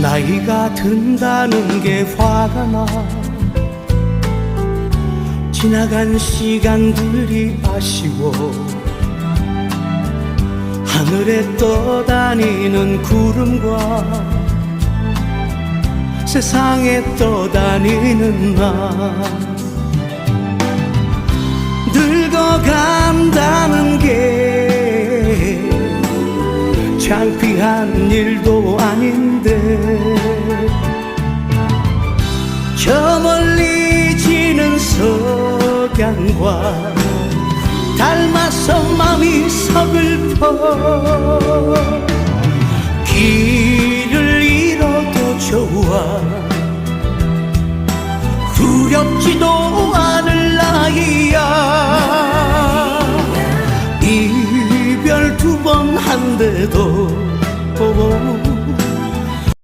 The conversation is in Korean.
나이가 든다는 게 화가 나. 지나간 시간들이 아쉬워. 하늘에 떠다니는 구름과 세상에 떠다니는 나. 늙어간다는 게 창피한 일도 아닌데 석양과 닮아서 마음이 서글퍼. 길을 잃어도 좋아. 두렵지도 않을 나이야. 이별 두 번 한데도